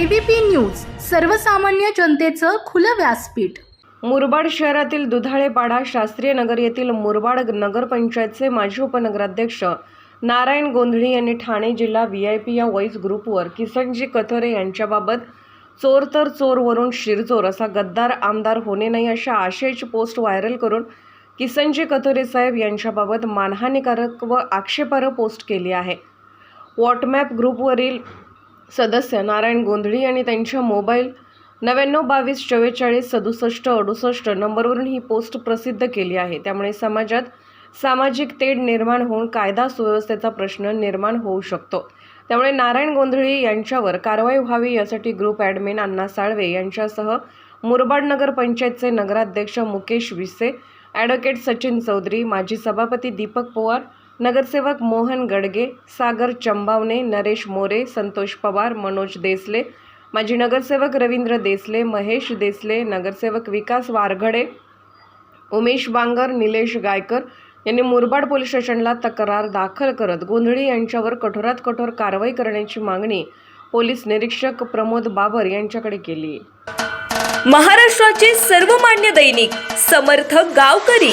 ABP news सर्वसामान्य जनतेचं खुलं व्यासपीठ. मुरबाड शहरातील दुधाळेपाडा शास्त्रीय नगर येथील मुरबाड नगरपंचायतचे माजी उपनगराध्यक्ष नारायण गोंधळी यांनी ठाणे जिल्हा व्ही आय पी या वॉईस ग्रुपवर किसनजी कथोरे यांच्याबाबत चोर तर चोरवरून शिरचोर असा गद्दार आमदार होणे नाही अशा आशयाची पोस्ट व्हायरल करून किसनजी कथोरे साहेब यांच्याबाबत मानहानिकारक व आक्षेपार्ह पोस्ट केली आहे. व्हॉटमॅप ग्रुपवरील सदस्य नारायण गोंधळी आणि त्यांच्या मोबाईल नव्याण्णव बावीस चव्वेचाळीस सदुसष्ट अडुसष्ट नंबरवरून ही पोस्ट प्रसिद्ध केली आहे. त्यामुळे समाजात सामाजिक तेढ निर्माण होऊन कायदा सुव्यवस्थेचा प्रश्न निर्माण होऊ शकतो. त्यामुळे नारायण गोंधळी यांच्यावर कारवाई व्हावी यासाठी ग्रुप ॲडमिन अण्णा साळवे यांच्यासह मुरबाड नगर पंचायतचे नगराध्यक्ष मुकेश विसे ॲडव्होकेट सचिन चौधरी माजी सभापती दीपक पवार नगरसेवक मोहन गडगे सागर चंबावणे नरेश मोरे संतोष पवार मनोज देसले माजी नगरसेवक रवींद्र देसले महेश देसले नगरसेवक विकास वारघडे उमेश बांगर निलेश गायकर यांनी मुरबाड पोलीस स्टेशनला तक्रार दाखल करत गोंधळी यांच्यावर कठोरात कठोर कारवाई करण्याची मागणी पोलीस निरीक्षक प्रमोद बाबर यांच्याकडे केली. महाराष्ट्राचे सर्वमान्य दैनिक समर्थ गावकरी.